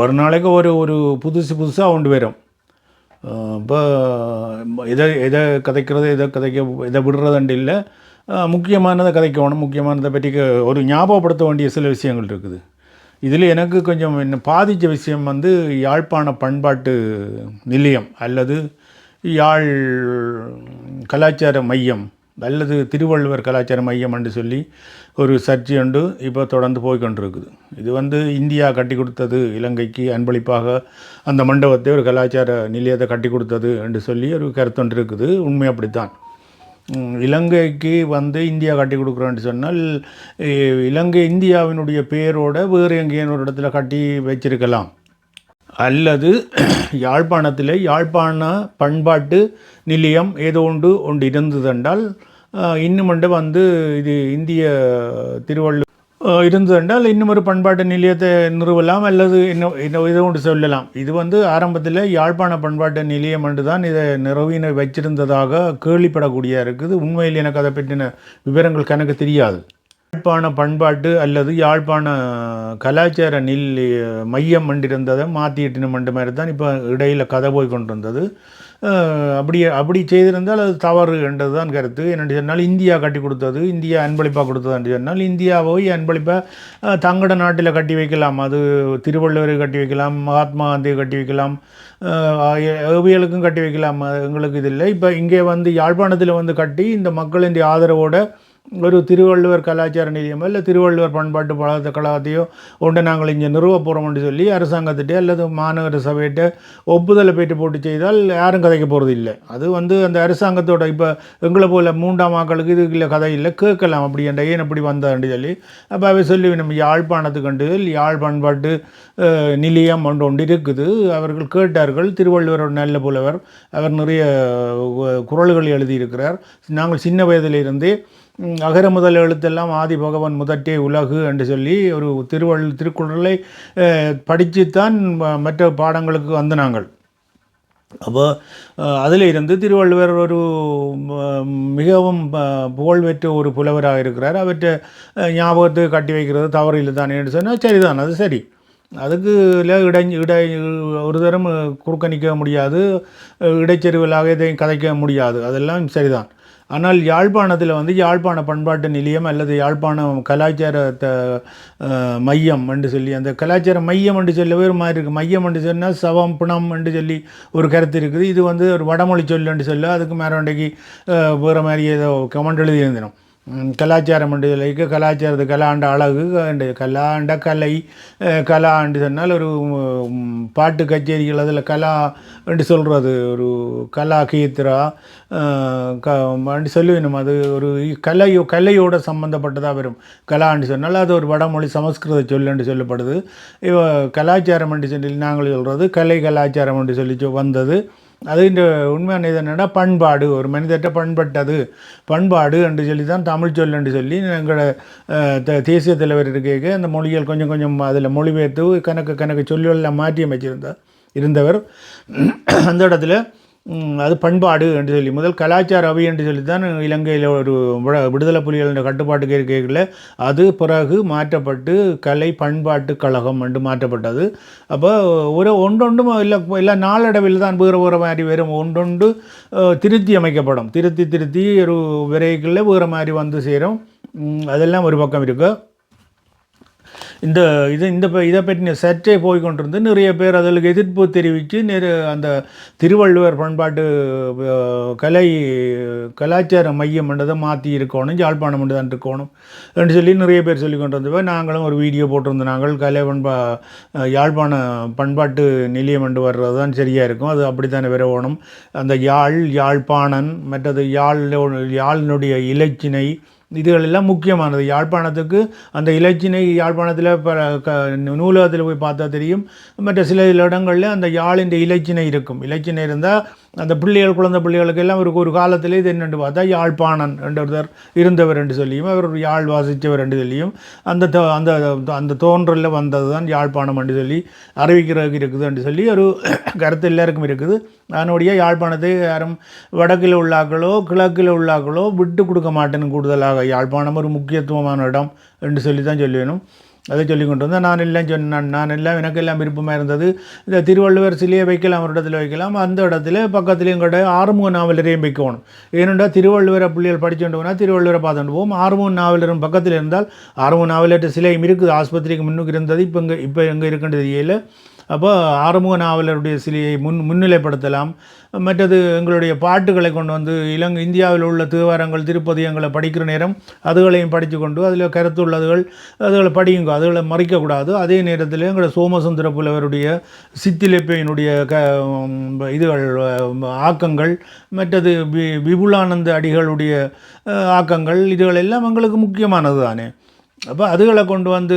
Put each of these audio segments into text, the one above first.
ஒரு நாளைக்கு ஒரு ஒரு புதுசு புதுசாக கொண்டு வரும். இப்போ எதை எதை கதைக்கிறது எதை கதைக்க இதை விடுறதுண்டு இல்லை. முக்கியமானதை கதைக்கணும். முக்கியமானதை பற்றி ஒரு ஞாபகப்படுத்த வேண்டிய சில விஷயங்கள் இருக்குது. இதில் எனக்கு கொஞ்சம் என்ன பாதித்த விஷயம் வந்து யாழ்ப்பாண பண்பாட்டு நிலையம் அல்லது யாழ் கலாச்சார மையம். அல்லது திருவள்ளுவர் கலாச்சார மையம் என்று சொல்லி ஒரு சர்ச்சை உண்டு. இப்போ தொடர்ந்து போய்கொண்டிருக்குது. இது வந்து இந்தியா கட்டி கொடுத்தது இலங்கைக்கு அன்பளிப்பாக அந்த மண்டபத்தை ஒரு கலாச்சார நிலையத்தை கட்டி கொடுத்தது என்று சொல்லி ஒரு கருத்தொன்று இருக்குது. உண்மை அப்படித்தான். இலங்கைக்கு வந்து இந்தியா கட்டி கொடுக்குறோன்னு சொன்னால் இலங்கை இந்தியாவினுடைய பேரோட வேறு எங்கேயும் ஒரு இடத்துல கட்டி வச்சிருக்கலாம். அல்லது யாழ்ப்பாணத்தில் யாழ்ப்பாண பண்பாட்டு நிலையம் ஏதோ ஒன்று ஒன்று இருந்ததென்றால் அஹ், இன்னுமண்டு வந்து இது இந்திய திருவள்ளு இருந்ததென்றால் இன்னும் ஒரு பண்பாட்டு நிலையத்தை நிறுவலாம் அல்லது இன்னும் இன்னும் இதை ஒன்று சொல்லலாம். இது வந்து ஆரம்பத்தில் யாழ்ப்பாண பண்பாட்டு நிலையம் என்று தான் இதை நிறுவின வச்சிருந்ததாக கேள்விப்படக்கூடிய இருக்குது. உண்மையில் எனக்கு அதை பற்றின விவரங்கள் கணக்கு தெரியாது. யாழ்ப்பாண பண்பாட்டு அல்லது யாழ்ப்பாண கலாச்சார நில் மையம் மண்டிருந்ததை மாற்றிட்டு மண்டு மாதிரி தான் இப்போ இடையில் கதை போய் கொண்டிருந்தது. அப்படி அப்படி செய்திருந்தால் அது தவறு என்றது தான் கருத்து. என்னென்னு சொன்னால் இந்தியா கட்டி கொடுத்தது இந்தியா அன்பளிப்பாக கொடுத்தது என்று சொன்னால் இந்தியா போய் அன்பளிப்பாக தங்கட நாட்டில் கட்டி வைக்கலாம். அது திருவள்ளுவரை கட்டி வைக்கலாம் மகாத்மா காந்தியை கட்டி வைக்கலாம் ஏவியலுக்கும் கட்டி வைக்கலாம். எங்களுக்கு இது இல்லை. இப்போ இங்கே வந்து யாழ்ப்பாணத்தில் வந்து கட்டி இந்த மக்களின் ஆதரவோடு ஒரு திருவள்ளுவர் கலாச்சார நிலையமோ இல்லை திருவள்ளுவர் பண்பாட்டு பழத்த கழகத்தையோ ஒன்று நாங்கள் இங்கே நிறுவ போகிறோம்னு சொல்லி அரசாங்கத்திட்டே அல்லது மாநகர சபையிட்ட ஒப்புதலை பெற்று போட்டு செய்தால் யாரும் கதைக்க போகிறது இல்லை அது வந்து அந்த அரசாங்கத்தோட இப்போ எங்களை போல மூன்றாம் மக்களுக்கு இது இல்லை கதை இல்லை கேட்கலாம் அப்படி என்ற ஏன் அப்படி வந்தான்னு சொல்லி அப்போ அவை சொல்லி நம்ம யாழ்ப்பாணத்துக்கு கண்டு யாழ் பண்பாட்டு நிலையம் ஒன்று ஒன்று இருக்குது அவர்கள் கேட்டார்கள் திருவள்ளுவர் நல்ல புலவர் அவர் நிறைய குரல்கள் எழுதியிருக்கிறார் நாங்கள் சின்ன வயதிலிருந்தே அகர முதல் எழுத்தெல்லாம் ஆதி பகவன் முதற்றே உலகு என்று சொல்லி ஒரு திருவள் திருக்குறளை படித்துத்தான் மற்ற பாடங்களுக்கு வந்து நாங்கள் அப்போ அதில் இருந்து திருவள்ளுவர் ஒரு மிகவும் புகழ்பெற்ற ஒரு புலவராக இருக்கிறார். அவற்றை ஞாபகத்தை கட்டி வைக்கிறது தவறு தானே என்று சொன்னால் சரிதான் அது சரி. அதுக்கு இடை இடை ஒரு தரம் குறுக்கணிக்க முடியாது. இடைச்செருவலாக இதையும் கதைக்க முடியாது. அதெல்லாம் சரிதான் ஆனால் யாழ்ப்பாணத்தில் வந்து யாழ்ப்பாண பண்பாட்டு நிலையம் அல்லது யாழ்ப்பாண கலாச்சாரத்தை மையம் என்று சொல்லி அந்த கலாச்சார மையம் என்று சொல்ல வேறு மாதிரி இருக்குது மையம் என்று சொன்னால் சவம் பிணம் என்று சொல்லி ஒரு கருத்து இருக்குது. இது வந்து ஒரு வடமொழி சொல் என்று சொல்ல அதுக்கு மேலே வேறு மாதிரி ஏதோ கமெண்ட் எழுதியிருந்தோம். கலாச்சாரம் என்று கலாச்சாரத்து கலாண்ட அழகு அண்டு கலாண்ட கலை கலா என்று சொன்னால் ஒரு பாட்டு கச்சேரிகள் அதில் கலா என்று சொல்கிறது ஒரு கலா கீத்ரா க அப்படி சொல்லுவேணும் அது ஒரு கலையோ கலையோட சம்மந்தப்பட்டதாக வரும் கலான்னு சொன்னால் அது ஒரு வடமொழி சமஸ்கிருத சொல் என்று சொல்லப்படுது இவ கலாச்சாரம் என்று சொல்லி நாங்கள் சொல்கிறது கலை கலாச்சாரம் என்று சொல்லி வந்தது அது இந்த உண்மையான இது என்னென்னா பண்பாடு. ஒரு மனிதர்கிட்ட பண்பட்டது. பண்பாடு என்று சொல்லி தான் தமிழ் சொல் என்று சொல்லி எங்களோட தேசிய தலைவர் இருக்க அந்த மொழிகள் கொஞ்சம் கொஞ்சம் அதில் மொழிபெயர்த்து கணக்கு கணக்கு சொல்லுகளில் மாற்றி அமைச்சிருந்தார் இருந்தவர். அந்த இடத்துல அது பண்பாடு என்று சொல்லி. முதல் கலாச்சார அவை என்று சொல்லி தான் இலங்கையில் ஒரு விடுதலை புலிகளின் கட்டுப்பாட்டுக்கு இருக்கையில் அது பிறகு மாற்றப்பட்டு கலை பண்பாட்டு கழகம் என்று மாற்றப்பட்டது. அப்போ ஒரு ஒன்றொன்றும் இல்லை இல்லை நாளடைவில் தான் வேறு வேறு மாதிரி வெறும் ஒன்றொன்று திருத்தி அமைக்கப்படும். திருத்தி திருத்தி ஒரு விரைகளில் வேறு மாதிரி வந்து சேரும். அதெல்லாம் ஒரு பக்கம் இருக்குது இந்த இது இந்த ப- இதை பற்றின சர்ச்சை போய் கொண்டிருந்து நிறைய பேர் அதில் எதிர்ப்பு தெரிவித்து நிறு அந்த திருவள்ளுவர் பண்பாட்டு கலை கலாச்சார மையம் என்றதை மாற்றி இருக்கணும் யாழ்ப்பாணம் என்று தான் இருக்கணும் என்று சொல்லி நிறைய பேர் சொல்லி கொண்டு நாங்களும் ஒரு வீடியோ போட்டிருந்தோம். நாங்கள் கலை பண்பா யாழ்ப்பாண பண்பாட்டு நிலையம் என்று வர்றது தான் சரியாக இருக்கும். அது அப்படித்தானே வரணும் அந்த யாழ் யாழ்ப்பாணன் மற்றது யாழ் யாழினுடைய இலச்சினை இதுகளெல்லாம் முக்கியமானது. யாழ்ப்பாணத்துக்கு அந்த இலச்சினை யாழ்ப்பாணத்தில் ப க நூலகத்தில் போய் பார்த்தா தெரியும். மற்ற சில இடங்களில் அந்த யாழின் இலச்சினை இருக்கும். இலச்சினை இருந்தால் அந்த பிள்ளைகள் குழந்தை பிள்ளைகளுக்கு எல்லாம் ஒரு ஒரு காலத்திலே இது என்னென்று பார்த்தா யாழ்ப்பாணன் என்றவர் இருந்தவர் என்று சொல்லியும் அவர் ஒரு யாழ் வாசித்தவர் என்று சொல்லியும் அந்த தோ- அந்த அந்த தோன்றலில் வந்தது தான் யாழ்ப்பாணம் என்று சொல்லி அறிவிக்கிறதுக்கு இருக்குது என்று சொல்லி ஒரு கருத்து எல்லாருக்கும் இருக்குது. அதனுடைய யாழ்ப்பாணத்தை யாரும் வடக்கில் உள்ளாக்களோ கிழக்கில் உள்ளாக்களோ விட்டு கொடுக்க மாட்டேன்னு கூடுதலாக யாழ்ப்பாணம் ஒரு முக்கியத்துவமான இடம் என்று சொல்லி தான் சொல்லி வேணும் அதை சொல்லி கொண்டு வந்தேன். நான் எல்லாம் சொன்னேன். நான் எல்லாம் எனக்கு எல்லாம் விருப்பமாக இருந்தது. இந்த திருவள்ளுவர் சிலையை வைக்கலாம் ஒரு இடத்துல வைக்கலாம். அந்த இடத்துல பக்கத்துலேயும் கூட ஆறுமுக நாவலரையும் வைக்கணும். ஏனென்றால் திருவள்ளுவரை பிள்ளைகள் படிச்சுட்டு போனால் திருவள்ளுவரை பார்த்துட்டு போவோம். ஆறுமுக நாவலரும் பக்கத்தில் இருந்தால் ஆறுமுக நாவலற்ற சிலையும் இருக்குது. ஆஸ்பத்திரிக்கு முன்னுக்கு இருந்தது. இப்போ இங்கே இப்போ எங்கே இருக்கின்றது இல்லை அப்போ ஆறுமுக நாவலருடைய சிலையை முன் முன்னிலைப்படுத்தலாம். மற்றது எங்களுடைய பாட்டுகளை கொண்டு வந்து இலங்கை இந்தியாவில் உள்ள தேவாரங்கள் திருப்பதியங்களை படிக்கிற நேரம் அதுகளையும் படித்து கொண்டு அதில் கருத்துள்ளதுகள் அதுகளை படியுங்க அதுகளை மறைக்கக்கூடாது. அதே நேரத்தில் எங்களோட சோமசுந்தர புலவருடைய சித்திலிப்பையினுடைய க இதுகள் ஆக்கங்கள் மற்றது வி விபுலானந்த அடிகளுடைய ஆக்கங்கள் இதுகள் எல்லாம் எங்களுக்கு முக்கியமானது தானே. அப்போ அதுகளை கொண்டு வந்து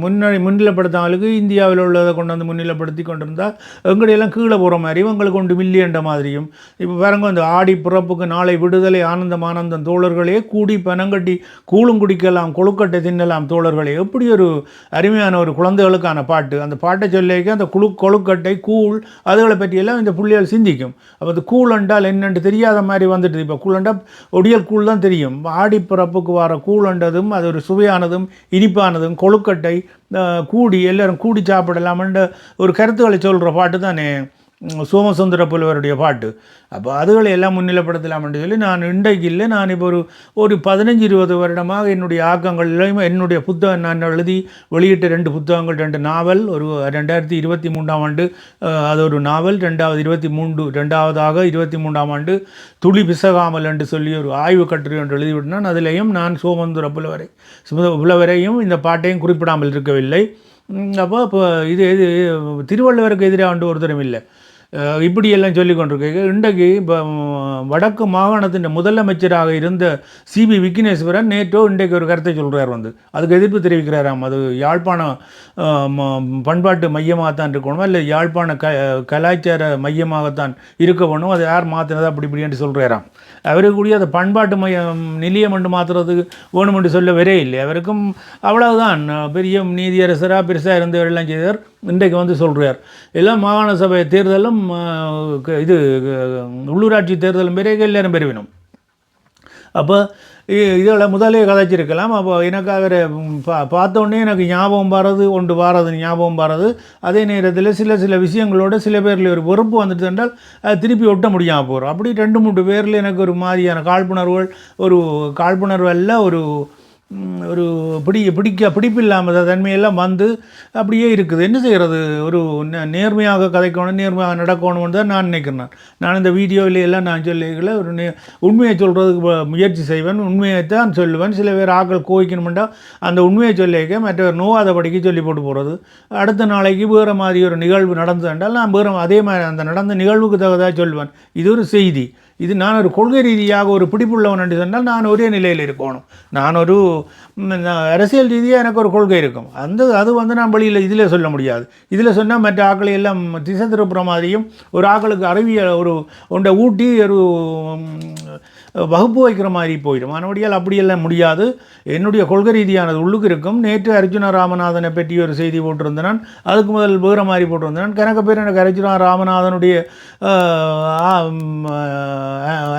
முன்னணி முன்னிலைப்படுத்தாங்களுக்கு இந்தியாவில் உள்ளதை கொண்டு வந்து முன்னிலைப்படுத்தி கொண்டிருந்தால் எங்கடையெல்லாம் கீழே போகிற மாதிரி எங்களுக்கு கொண்டு மில்லியன்ற மாதிரியும். இப்போ பாருங்க இந்த ஆடி பிறப்புக்கு நாளை விடுதலை ஆனந்தம் ஆனந்தம் தோழர்களே கூடி பனங்கட்டி கூழும் குடிக்கலாம் கொழுக்கட்டை தின்னலாம் தோழர்களே. எப்படி ஒரு அருமையான ஒரு குழந்தைகளுக்கான பாட்டு. அந்த பாட்டை சொல்லிக்க அந்த குழு கொழுக்கட்டை கூழ் அதுகளை பற்றியெல்லாம் இந்த பிள்ளைகள் சிந்திக்கும். அப்போ அது கூழ் என்றால் என்னென்று தெரியாத மாதிரி வந்துட்டு இப்போ கூழண்டா ஒடியல் கூழ் தான் தெரியும். ஆடி பிறப்புக்கு வர கூழண்டதும் அது ஒரு சுவையானதும் இனிப்பானதும் கொழுக்கட்டை கூடி எல்லாரும் கூடி சாப்பிடலாம்ன்ற ஒரு கருத்துக்களை சொல்கிற பாட்டு தானே சோமசுந்தர புலவருடைய பாட்டு. அப்போ அதுகளை எல்லாம் முன்னிலைப்படுத்தலாம்னு சொல்லி நான் இன்றைக்கு இல்லை நான் இப்போ ஒரு ஒரு பதினஞ்சு இருபது வருடமாக என்னுடைய ஆக்கங்கள்லையும் என்னுடைய புத்தகம் நான் எழுதி வெளியிட்ட ரெண்டு புத்தகங்கள் ரெண்டு நாவல். ஒரு ரெண்டாயிரத்தி இருபத்தி மூன்றாம் ஆண்டு அது ஒரு நாவல். ரெண்டாவது இருபத்தி மூன்று ரெண்டாவதாக இருபத்தி மூன்றாம் ஆண்டு துளி பிசகாமல் என்று சொல்லி ஒரு ஆய்வு கட்டுரை ஒன்று எழுதிவிட்டேன். அதிலையும் நான் சோமந்துர புலவரை புலவரையும் இந்த பாட்டையும் குறிப்பிடாமல் இருக்கவில்லை. அப்போ இப்போ இது இது திருவள்ளுவருக்கு எதிராக ஆண்டு ஒருத்தரும் இல்லை. இப்படியெல்லாம் சொல்லி கொண்டிருக்க இன்றைக்கு இப்போ வடக்கு மாகாணத்தின் முதலமைச்சராக இருந்த சிபி விக்னேஸ்வரன் நேற்றோ இன்றைக்கு ஒரு கருத்தை சொல்கிறார் வந்து. அதுக்கு எதிர்ப்பு தெரிவிக்கிறாராம் அது யாழ்ப்பாணம் பண்பாட்டு மையமாகத்தான் இருக்கணுமா? இல்லை யாழ்ப்பாண க கலாச்சார மையமாகத்தான் இருக்க வேணும்? அது யார் மாற்றினதா அப்படி இப்படின்ட்டு சொல்கிறாராம் அவருக்குரிய அந்த பண்பாட்டு மையம் நிலையம் என்று மாற்றுறதுக்கு வேணுமென்று சொல்ல வரே இல்லை. அவருக்கும் அவ்வளவுதான். பெரிய நீதியரசராக பெருசாக இருந்தவரெல்லாம் செய்தார். இன்றைக்கு வந்து சொல்கிறார் எல்லாம் மாகாண சபை தேர்தலும் க- இது உள்ளூராட்சி தேர்தலும் பெரிய எல்லாரும் பெறுவினோம். அப்போ இதில் முதலே கதைச்சிருக்கலாம். அப்போ எனக்கு அவரை பா பார்த்தோன்னே எனக்கு ஞாபகம் வர்றது ஒன்று வாரது ஞாபகம் வரது அதே நேரத்தில் சில சில விஷயங்களோட சில பேரில் ஒரு வெறுப்பு வந்துட்டு என்றால் அது திருப்பி ஒட்ட முடியாமல் போகிறோம் அப்படி ரெண்டு மூன்று பேரில் எனக்கு ஒரு மாதிரியான காழ்ப்புணர்வுகள் ஒரு காழ்ப்புணர்வு அல்ல ஒரு ஒரு பிடி பிடிக்க பிடிப்பில்லாமல் தன்மையெல்லாம் வந்து அப்படியே இருக்குது. என்ன செய்கிறது ஒரு நேர்மையாக கதைக்கணும் நேர்மையாக நடக்கணும்னு தான் நான் நினைக்கிறேன் நான். இந்த வீடியோவில் எல்லாம் நான் சொல்லிக்கல ஒரு நே உண்மையை சொல்கிறதுக்கு முயற்சி செய்வேன் உண்மையை தான் சொல்லுவேன். சில பேர் ஆக்கள் கோவிக்கணுமெண்டா அந்த உண்மையை சொல்லிக்க மற்றவர் நோவாதபடிக்கு சொல்லி போட்டு போகிறது அடுத்த நாளைக்கு வேறு மாதிரி ஒரு நிகழ்வு நடந்தது என்றால் நான் வேறு அதே மாதிரி அந்த நடந்த நிகழ்வுக்கு தகுதாக சொல்லுவேன். இது ஒரு செய்தி. இது நான் ஒரு கொள்கை ரீதியாக ஒரு பிடிப்புள்ளவன் என்று சொன்னால் நான் ஒரே நிலையில் இருக்கணும். நான் ஒரு நான் அரசியல் ரீதியாக எனக்கு ஒரு கொள்கை இருக்கும். அந்த அது வந்து நான் வெளியில் இதில் சொல்ல முடியாது. இதில் சொன்னால் மற்ற ஆக்களை எல்லாம் திசை திருப்புற மாதிரியும் ஒரு ஆக்களுக்கு அறிவியல் ஒரு ஒன்றை ஊட்டி ஒரு வகுப்பு வைக்கிற மாதிரி போயிடும். மறுபடியால் அப்படியெல்லாம் முடியாது. என்னுடைய கொள்கை ரீதியானது உள்ளுக்கு இருக்கும். நேற்று அர்ஜுன ராமநாதனை பற்றி ஒரு செய்தி போட்டிருந்தேன் அதுக்கு முதல் வேறு மாதிரி போட்டிருந்தேன் கணக்க பேர் எனக்கு அர்ஜுனா ராமநாதனுடைய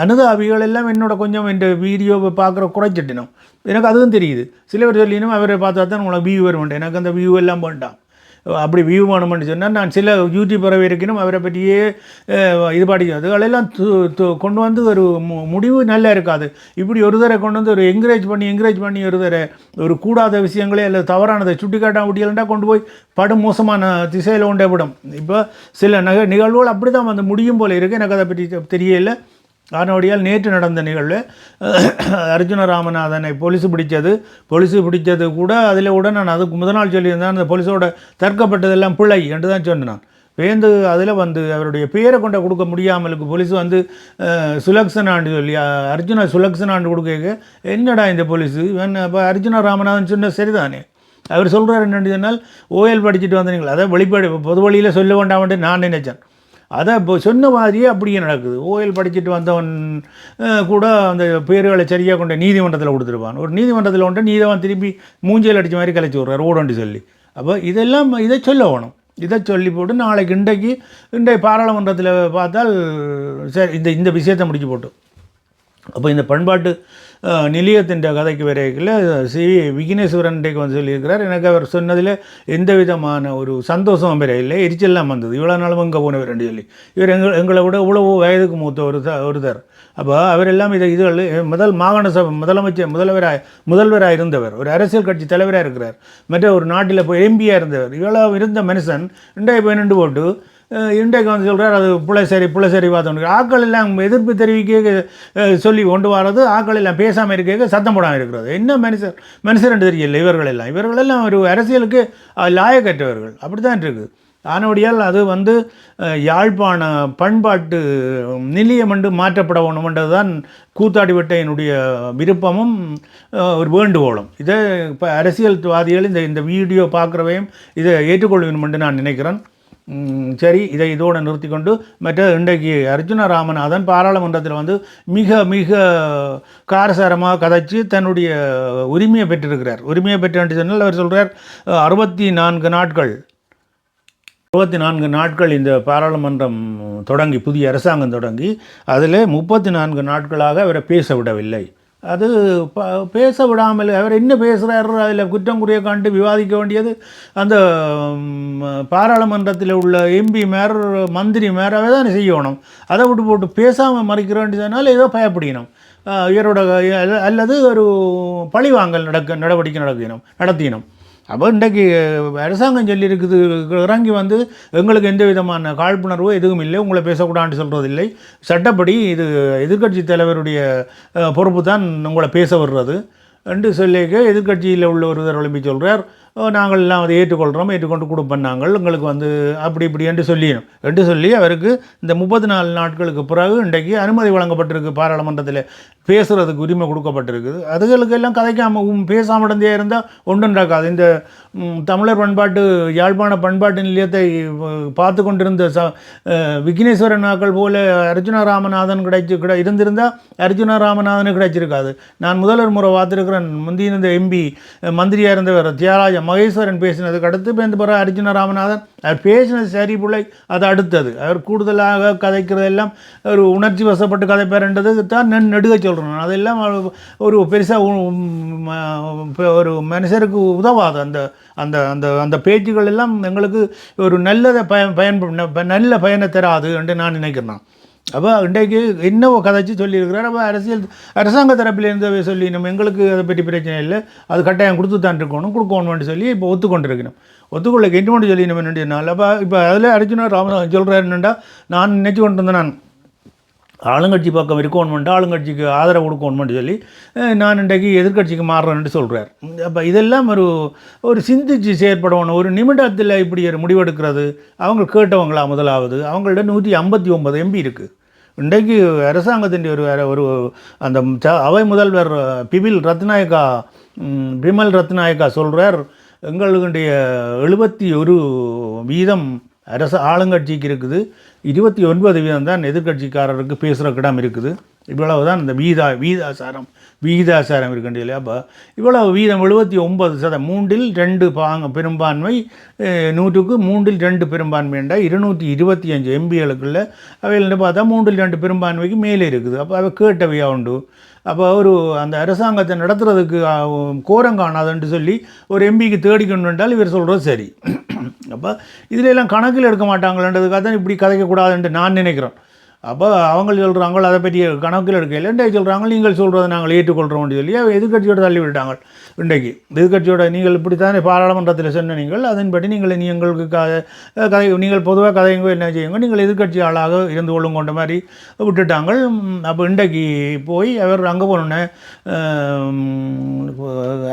அனுதாபிகள் எல்லாம் என்னோட கொஞ்சம் இந்த வீடியோவை பார்க்குற குறைச்சிட்டினோம். எனக்கு அதுவும் தெரியுது. சில பேர் சொல்லினும் அவரை பார்த்தா தான் உங்களை வியூ வரும் எனக்கு அந்த வியூ எல்லாம் வேண்டாம். அப்படி வியூமானம் பண்ணி சொன்னால் நான் சில யூடியூபரவை இருக்கணும் அவரை பற்றியே இது பாடிக்கும் அதுகளெல்லாம் கொண்டு வந்து ஒரு மு- முடிவு நல்லா இருக்காது. இப்படி ஒரு தடவை கொண்டு வந்து ஒரு என்கரேஜ் பண்ணி என்கரேஜ் பண்ணி ஒரு தடவை ஒரு கூடாத விஷயங்களே அல்லது தவறானதை சுட்டி காட்டாம விட்டியலண்டா கொண்டு போய் படும் மோசமான திசையில் கொண்டே விடும். இப்போ சில நக நிகழ்வுகள் அப்படி தான் வந்து முடியும் போல இருக்குது எனக்கு அதை பற்றி தெரியல. அதனுடையால் நேற்று நடந்த நிகழ்வு அர்ஜுன ராமநாதனை போலீஸ் பிடிச்சது. போலீஸ் பிடிச்சது கூட அதில் கூட நான் அதுக்கு முதல் நாள் சொல்லியிருந்தேன் அந்த போலீஸோட தற்கப்பட்டதெல்லாம் பிழை என்று தான் சொன்னேன். நான் வேந்து அதில் வந்து அவருடைய பேரை கொண்ட கொடுக்க முடியாமலுக்கு போலீஸ் வந்து சுலக்ஷன் சுலக்ஷனாண்டு சொல்லி அர்ஜுன சுலக்ஷன் ஆண்டு கொடுக்க என்னடா இந்த போலீஸு? இவன் அப்போ அர்ஜுன ராமநாதன் சொன்ன சரிதானே? அவர் சொல்கிறார் என்னென்னு சொன்னால் ஓஎல் படிச்சுட்டு வந்தீங்களா? அதை வெளிப்பாடு பொது வழியில் சொல்ல வேண்டாம்னு நான் நினைச்சேன். அதை இப்போ சொன்ன மாதிரியே அப்படியே நடக்குது. ஓஎல் படிச்சுட்டு வந்தவன் கூட அந்த பேர்களை சரியாக கொண்ட நீதிமன்றத்தில் கொடுத்துருப்பான். ஒரு நீதிமன்றத்தில் கொண்டு நீதவன் திருப்பி மூஞ்சியில் அடித்த மாதிரி கலைச்சி விட்றாரு ஓடோண்டு சொல்லி. அப்போ இதெல்லாம் இதை சொல்ல வேணும். இதை சொல்லி போட்டு நாளைக்கு இன்றைக்கு இன்றைய பாராளுமன்றத்தில் பார்த்தால் சரி இந்த இந்த விஷயத்தை முடிச்சு போட்டு. அப்போ இந்த பண்பாட்டு நிலையத்தின் கதைக்கு வரையில் சி. விக்னேஸ்வரன் வந்து சொல்லியிருக்கிறார். எனக்கு அவர் சொன்னதில் எந்த விதமான ஒரு சந்தோஷம் பெற இல்லை. எரிச்சல்லாம் வந்தது. இவ்வளோ நாளும் இங்கே போனவர் என்று சொல்லி. இவர் எங்கள் எங்களை விட இவ்வளவு வயதுக்கு மூத்த ஒரு த- ஒருத்தர். அப்போ அவரெல்லாம் இதை இதுகள் முதல் மாகாண சபை முதலமைச்சர் முதல்வராக முதல்வராக இருந்தவர். ஒரு அரசியல் கட்சி தலைவராக இருக்கிறார். மற்ற ஒரு நாட்டில் போய் எம்பியாக இருந்தவர். இவ்வளோ இருந்த மனுஷன் ரெண்டாயிரத்தி பன்னெண்டு போட்டு அஹ், வந்து சொல்கிறார் அது புலசரி புலசரி வாதம் ஆக்கள் எல்லாம் எதிர்ப்பு தெரிவிக்க சொல்லி கொண்டு வர்றது ஆக்கள் எல்லாம் பேசாமல் இருக்க சத்தம் போடாமல் இருக்கிறது. என்ன மனுஷர் மனுஷர் தெரியல இவர்கள் எல்லாம். இவர்கள் எல்லாம் ஒரு அரசியலுக்கு லாயக்கற்றவர்கள். அப்படி தான் இருக்குது ஆனபடியால் அது வந்து யாழ்ப்பாண பண்பாட்டு நிலையம் என்று மாற்றப்பட வேணுமென்றது தான் கூத்தாடிவட்டையினுடைய விருப்பமும் ஒரு வேண்டுகோளும். இதை இப்போ அரசியல்வாதிகள் இந்த இந்த வீடியோ பார்க்குறவையும் இதை ஏற்றுக்கொள்வேணும் என்று நான் நினைக்கிறேன். சரி இதை இதோடு நிறுத்தி கொண்டு மற்ற இன்றைக்கு அர்ஜுன ராமநாதன் பாராளுமன்றத்தில் வந்து மிக மிக காரசாரமாக கதைச்சு தன்னுடைய உரிமையை பெற்றிருக்கிறார். உரிமையை பெற்று சொன்னால் அவர் சொல்கிறார் அறுபத்தி நான்கு நாட்கள் அறுபத்தி நான்கு நாட்கள் இந்த பாராளுமன்றம் தொடங்கி புதிய அரசாங்கம் தொடங்கி அதில் முப்பத்தி நான்கு நாட்களாக அவரை பேச விடவில்லை. அது ப பேச விடாமல் அவர் என்ன பேசுகிறார் அதில் குற்றம் குறைய காண்டு விவாதிக்க வேண்டியது அந்த பாராளுமன்றத்தில் உள்ள எம்பி மேர் மந்திரி மேர் அவை தான் செய்யணும். அதை விட்டு போட்டு பேசாமல் மறைக்க வேண்டியதுனால ஏதோ பயப்படினோம் இவரோட அல்லது ஒரு பழிவாங்கல் நடக்க நடவடிக்கை நடத்தினோம் நடத்தினோம் அப்போ இன்றைக்கு அரசாங்கம் சொல்லி இருக்குது இறங்கி வந்து எங்களுக்கு எந்த விதமான காழ்ப்புணர்வோ எதுவும் இல்லை உங்களை பேசக்கூடாதுன்னு சொல்கிறதில்லை சட்டப்படி இது எதிர்க்கட்சி தலைவருடைய பொறுப்பு தான் உங்களை பேச வர்றது என்று சொல்லிக்க எதிர்க்கட்சியில் உள்ள ஒருவர் எழுப்பி சொல்கிறார் நாங்கள் எல்லாம் அதை ஏற்றுக்கொள்கிறோம் ஏற்றுக்கொண்டு கொடுப்போம் நாங்கள் உங்களுக்கு வந்து அப்படி இப்படி என்று சொல்லிடணும் என்று சொல்லி அவருக்கு இந்த முப்பத்தி நாலு நாட்களுக்கு பிறகு இன்றைக்கு அனுமதி வழங்கப்பட்டிருக்கு பாராளுமன்றத்தில். பேசுகிறதுக்கு உரிமை கொடுக்கப்பட்டிருக்குது. அதுகளுக்கு எல்லாம் கதைக்காமல் பேசாமல் இருந்தே இருந்தால் ஒன்றும் நடக்காது. இந்த தமிழர் பண்பாட்டு யாழ்ப்பாண பண்பாட்டு நிலையத்தை பார்த்து கொண்டிருந்த ச விக்னேஸ்வரன் நாக்கள் போல அர்ஜுன ராமநாதன் கிடைச்சி கிட இருந்திருந்தால் அர்ஜுன ராமநாதனு கிடைச்சிருக்காது. நான் முதல்வர் முறை பார்த்துருக்கிறேன். முந்தி இருந்த எம்பி மந்திரியாக இருந்தவர் தியாகராஜ மகேஸ்வரன் பேசினதுக்கு அடுத்து பேருந்து இந்த அர்ஜுன ராமநாதன் அவர் பேசினது சரி பிள்ளை அது அடுத்தது. அவர் கூடுதலாக கதைக்கிறதெல்லாம் ஒரு உணர்ச்சி வசப்பட்டு கதைப்பாருன்றது தான் நான் நெடுக சொல்கிறேன் அதெல்லாம் ஒரு- ஒரு பெருசாக ஒரு மனுஷருக்கு உதவாது. அந்த அந்த அந்த அந்த பேச்சுகள் எல்லாம் எங்களுக்கு ஒரு நல்லதை பயன் பயன் நல்ல பயனை தராது என்று நான் நினைக்கிறேன். அப்போ இன்றைக்கு என்னவோ கதைச்சு சொல்லியிருக்கிறார். அப்போ அரசியல் அரசாங்க தரப்பிலேருந்து சொல்லி நம்ம எங்களுக்கு அதை பற்றி பிரச்சனை இல்லை. அது கட்டாயம் கொடுத்து தான் இருக்கணும் கொடுக்கணும்னு சொல்லி இப்போ ஒத்துக்கொண்டிருக்கணும் ஒத்துக்கொள்ள என்ன சொல்லி நம்ம நாள். அப்போ இப்போ அதில் அர்ஜுனா ராமநாதன் சொல்கிறாரு நான் நினச்சி கொண்டு இருந்தேன் நான். ஆளுங்கட்சி பக்கம் இருக்கணுமெண்டு ஆளுங்கட்சிக்கு ஆதரவு கொடுக்கணுமெண்டு சொல்லி நான் இன்றைக்கு எதிர்க்கட்சிக்கு மாறுறேன்ட்டு சொல்கிறார் அப்போ இதெல்லாம் ஒரு ஒரு சிந்திச்சு செயற்படணும். ஒரு நிமிடத்தில் இப்படி ஒரு முடிவெடுக்கிறது. அவங்க கேட்டவங்களா முதலாவது? அவங்கள்ட்ட நூற்றி ஐம்பத்தி ஒன்பது எம்பி இருக்குது இன்றைக்கு அரசாங்கத்தின் ஒரு வேற ஒரு அந்த ச- அவை முதல்வர் பிபில் ரத்நாயக்கா பிமல் ரத்நாயக்கா சொல்கிறார் எங்களுடைய எழுபத்தி ஒரு வீதம் அரசு ஆளுங்கட்சிக்கு இருக்குது. இருபத்தி ஒன்பது வீதம் தான் எதிர்க்கட்சிக்காரருக்கு பேசுகிறக்கிடம் இடம் இருக்குது. இவ்வளவு தான் இந்த வீதா வீதாசாரம் விகிதாசாரம் இருக்கின்ற இல்லையா? அப்போ இவ்வளவு வீதம் எழுபத்தி ஒன்பது சதம். மூன்றில் ரெண்டு பாங்க பெரும்பான்மை நூற்றுக்கு மூன்றில் ரெண்டு பெரும்பான்மை என்றால் இருநூற்றி இருபத்தி அஞ்சு எம்பிகளுக்குள்ள அவையில் பார்த்தா மூன்றில் ரெண்டு பெரும்பான்மைக்கு மேலே இருக்குது. அப்போ அவை கேட்டவையாக உண்டு? அப்போ ஒரு அந்த அரசாங்கத்தை நடத்துறதுக்கு கோரம் காணாதுன்னு சொல்லி ஒரு எம்பிக்கு தேடிக்கொண்டு என்றால் இவர் சொல்கிறது சரி. அப்போ இதிலெல்லாம் கணக்கில் எடுக்க மாட்டாங்களன்றதுக்காக தான் இப்படி கதைக்கக்கூடாதுன்ட்டு நான் நினைக்கிறேன். அப்போ அவங்க சொல்கிறாங்க அதை பற்றி கணக்கில் எடுக்கல இன்றைக்கு சொல்கிறாங்க நீங்கள் சொல்கிறத நாங்கள் ஏற்றுக்கொள்கிறோம் சொல்லி அவ எதிர்க்கட்சியோட தள்ளி விட்டாங்க இன்றைக்கு எதிர்கட்சியோட நீங்கள் இப்படித்தானே பாராளுமன்றத்தில் சொன்ன நீங்கள் அதன்படி நீங்கள் நீ எங்களுக்கு க கதை நீங்கள் பொதுவாக கதைங்க என்ன செய்யுங்க நீங்கள் எதிர்க்கட்சி ஆளாக இருந்து கொள்ளும் கொண்ட மாதிரி விட்டுட்டாங்க அப்போ இன்றைக்கு போய் அவர் அங்கே போனோன்னே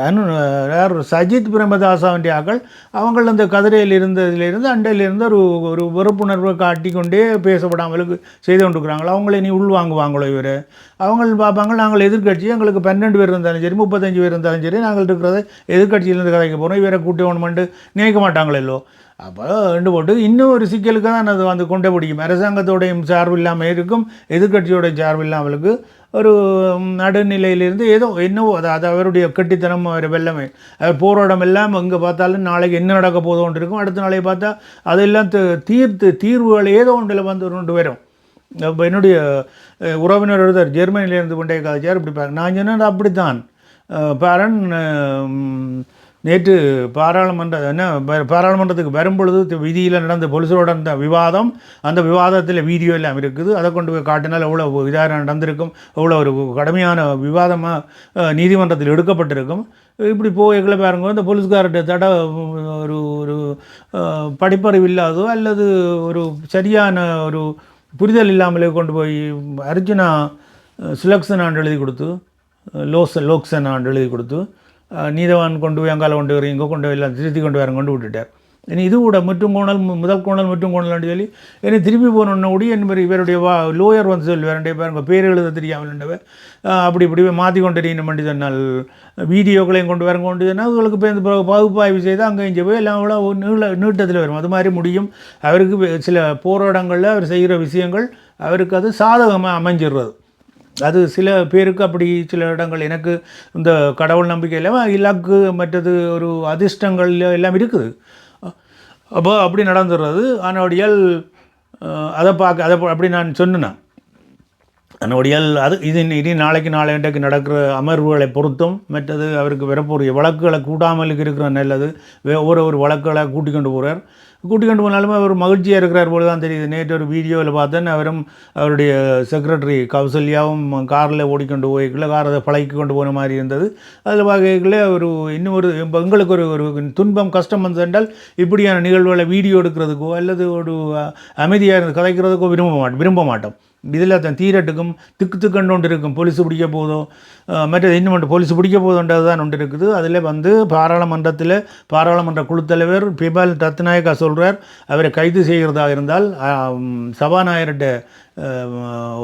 அனு யார் சஜித் பிரேமதாசாவுடைய ஆக்கள் அவங்கள் அந்த கதிரையில் இருந்ததிலிருந்து அண்டையிலிருந்து ஒரு ஒரு வெறுப்புணர்வை காட்டிக்கொண்டே பேசப்படாமலுக்கு செய்து கொண்டிருக்கிறாங்களோ அவங்களே நீ உள்வாங்குவாங்களோ இவர்? அவங்க பார்ப்பாங்க நாங்கள் எதிர்க்கட்சி எங்களுக்கு பன்னெண்டு பேர் இருந்தாலும் சரி முப்பத்தஞ்சு பேர் இருந்தாலும் சரி நாங்கள் இருக்கிறத எதிர்க்கட்சியிலேருந்து கதைக்க போகிறோம் இவரை கூட்டி ஒன்று நினைக்க மாட்டாங்களோ அப்போ ரெண்டு போட்டு இன்னும் ஒரு சிக்கலுக்கு தான் அது வந்து கொண்டே பிடிக்கும். அரசாங்கத்தோடையும் சார்பு இல்லாமல் இருக்கும் எதிர்க்கட்சியோட சார்பு இல்லாமலுக்கு ஒரு நடுநிலையிலிருந்து ஏதோ என்னவோ அது அது அவருடைய கெட்டித்தனம் அவர் வெள்ளமே அவர் போராடம் எல்லாம் எங்கே பார்த்தாலும் நாளைக்கு என்ன நடக்க போதோன்ட்டு இருக்கும் அடுத்த நாளைக்கு பார்த்தா அதெல்லாம் தீர்த்து தீர்வுகள் ஏதோ ஒன்றில் வந்து ரெண்டு வரும் என்னுடைய உறவினர் ஒருத்தர் ஜெர்மனியிலேருந்து கொண்டே காய்ச்சார் இப்படி பாருங்க நான் சொன்னேன் அப்படித்தான். தான் பாரன் நேற்று பாராளுமன்ற என்ன பாராளுமன்றத்துக்கு வரும்பொழுது விதியில் நடந்த போலீஸோட நடந்த விவாதம் அந்த விவாதத்தில் வீடியோ எல்லாம் இருக்குது. அதை கொண்டு போய் காட்டினால் எவ்வளோ இதாக நடந்திருக்கும் எவ்வளோ ஒரு கடுமையான விவாதமாக நீதிமன்றத்தில் எடுக்கப்பட்டிருக்கும். இப்படி போய்களை பாருங்க இந்த போலீஸ்கார்ட்ட தட ஒரு ஒரு படிப்பறிவு இல்லாதோ அல்லது ஒரு சரியான ஒரு புரிதல் இல்லாமலே கொண்டு போய் அர்ஜுனா சுலக்ஷன் ஆண்டு எழுதி கொடுத்து லோச லோக்சன் ஆண்டு எழுதி கொடுத்து நீதவான் கொண்டு போய் அங்கால கொண்டு வரும் இங்கே கொண்டு போய் எல்லாம் திருத்தி கொண்டு வர கொண்டு விட்டுட்டார். இனி இது கூட முற்றும் கோணல் முதல் கோணல் மற்றும் கோணல்னு சொல்லி இனி திரும்பி போனோன்ன கூட என்பது இவருடைய வா லோயர் வந்து சொல்லுவார். ரெண்டே பேருங்க பேர் எழுத தெரியாமல் அப்படி இப்படி மாற்றி கொண்டு வரணும் பண்ணி சொன்னால் வீடியோக்களையும் கொண்டு வர கொண்டு சொன்னால் அவங்களுக்கு போய் இந்த பகுப்பாய்வு செய்து அங்கே இங்கே போய் எல்லாம் அவ்வளோ நீள நீட்டத்தில் வரும். அது மாதிரி முடியும். அவருக்கு சில போராடங்களில் அவர் செய்கிற விஷயங்கள் அவருக்கு அது சாதகமாக அமைஞ்சிடுறது. அது சில பேருக்கு அப்படி சில இடங்கள் எனக்கு இந்த கடவுள் நம்பிக்கையில் இலக்கு மற்றது ஒரு அதிர்ஷ்டங்கள் எல்லாம் இருக்குது. அப்போ அப்படி நடந்துடுறது அதனுடையால் அதை பார்க்க அதை அப்படி நான் சொன்னேன். அதனுடையால் அது இது இனி நாளைக்கு நாளைக்கு நடக்கிற அமர்வுகளை பொறுத்தும் மற்றது அவருக்கு வரப்போகிற வழக்குகளை கூட்டாமலுக்கு இருக்கிற நல்லது வே ஒரு வழக்குகளை கூட்டிக் கொண்டு போகிறார் கூட்டிக் கொண்டு போனாலுமே அவர் மகிழ்ச்சியாக இருக்கிறார் போல தான் தெரியுது. நேற்று ஒரு வீடியோவில் பார்த்தேன் அவரும் அவருடைய செக்ரட்டரி கௌசல்யாவும் காரில் ஓடிக்கொண்டு போய்க்குள்ள கார் அதை பழக்கி கொண்டு போன மாதிரி இருந்தது. அதில் பார்க்கல ஒரு இன்னும் ஒரு எங்களுக்கு ஒரு ஒரு துன்பம் கஷ்டம் வந்தென்றால் இப்படியான நிகழ்வுகளை வீடியோ எடுக்கிறதுக்கோ அல்லது ஒரு அமைதியாக இருந்து கதைக்கிறதுக்கோ விரும்ப மாட்டோம். விரும்ப மாட்டோம். இதில் தன் தீரட்டுக்கும் திக்கு திக்கண்டு ஒன்று இருக்கும். போலீஸ் பிடிக்க போதும் மற்ற மற்றது இன்னும் ஒன்று போலீஸ் பிடிக்க போதுன்றது தான் ஒன்று இருக்குது. அதில் வந்து பாராளுமன்றத்தில் பாராளுமன்ற குழு தலைவர் பிபால் ரத்நாயக்கா சொல்கிறார் அவரை கைது செய்கிறதா இருந்தால் சபாநாயகர்கிட்ட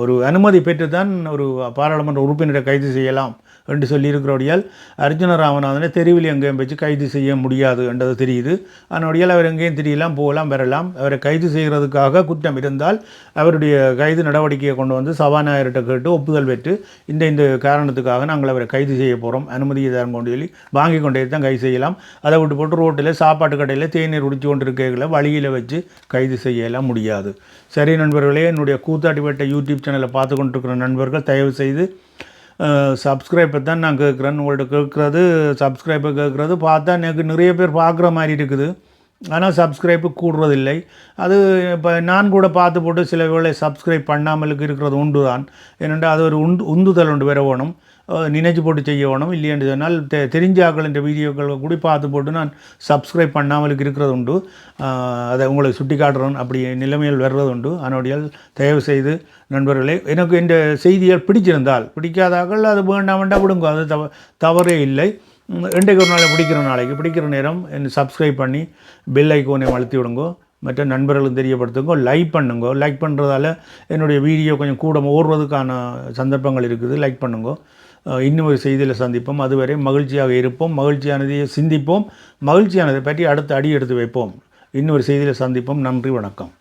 ஒரு அனுமதி பெற்று தான் ஒரு பாராளுமன்ற உறுப்பினரை கைது செய்யலாம். என்று சொல்லியிருக்கிறபடியால் அர்ஜுன ராமநாதனை தெருவில் எங்கேயும் வச்சு கைது செய்ய முடியாது என்றது தெரியுது. அதனுடையால் அவர் எங்கேயும் தெரியலாம் போகலாம் வரலாம். அவரை கைது செய்கிறதுக்காக குற்றம் இருந்தால் அவருடைய கைது நடவடிக்கையை கொண்டு வந்து சபாநாயகர்கிட்ட கேட்டு ஒப்புதல் பெற்று இந்த இந்த காரணத்துக்காக நாங்கள் அவரை கைது செய்ய போகிறோம் அனுமதியை தரம் கொண்டு சொல்லி வாங்கி கொண்டே தான் கைது செய்யலாம். அதை விட்டு போட்டு ரோட்டில் சாப்பாட்டு கடையில் தேநீர் குடிச்சு கொண்டு வழியில் வச்சு கைது செய்யலாம் முடியாது. சரி நண்பர்களே என்னுடைய கூத்தாட்டிப்பட்ட யூடியூப் சேனலை பார்த்து கொண்டிருக்கிற நண்பர்கள் தயவு செய்து சப்ஸ்கிரைப்பை தான் நான் கேட்குறேன். உங்கள்கிட்ட கேட்குறது சப்ஸ்கிரைப்பை கேட்குறது. பார்த்தா எனக்கு நிறைய பேர் பார்க்குற மாதிரி இருக்குது. ஆனால் சப்ஸ்கிரைப்பு கூடுறதில்லை. அது இப்போ நான் கூட பார்த்து போட்டு சில வேளை சப்ஸ்கிரைப் பண்ணாமலுக்கு இருக்கிறது உண்டு தான் ஏனென்றால் அது ஒரு உண்டு உந்துதல் உண்டு வர வேணும். நினைச்சு போட்டு செய்ய வேணும் இல்லையென்று சொன்னால் தெ தெரிஞ்ச ஆக்கள் இந்த வீடியோக்கள் கூட பார்த்து போட்டு நான் சப்ஸ்கிரைப் பண்ணாமலுக்கு இருக்கிறது உண்டு. அதை உங்களை சுட்டி காட்டுறோம் அப்படி நிலைமையில் வர்றது உண்டு. அதனுடைய தயவு செய்து நண்பர்களே எனக்கு இந்த செய்திகள் பிடிச்சிருந்தால் பிடிக்காதாக்கள் அது வேண்டாம் வேண்டாம் விடுங்க. அது தவ தவறே இல்லை. இன்றைக்கு ஒரு நாளை பிடிக்கிற நாளைக்கு பிடிக்கிற நேரம் என்னை சப்ஸ்கிரைப் பண்ணி பெல் ஐக்கோனை அழுத்தி விடுங்கோ. மற்ற நண்பர்களும் தெரியப்படுத்துங்க. லைக் பண்ணுங்க. லைக் பண்ணுறதால என்னுடைய வீடியோ கொஞ்சம் கூட ஓடுறதுக்கான சந்தர்ப்பங்கள் இருக்குது. லைக் பண்ணுங்க. இன்னும் ஒரு செய்தியில் சந்திப்போம். அதுவரை மகிழ்ச்சியாக இருப்போம். மகிழ்ச்சியானதை சிந்திப்போம். மகிழ்ச்சியானதை பற்றி அடுத்த அடி எடுத்து வைப்போம். இன்னொரு செய்தியில் சந்திப்போம். நன்றி வணக்கம்.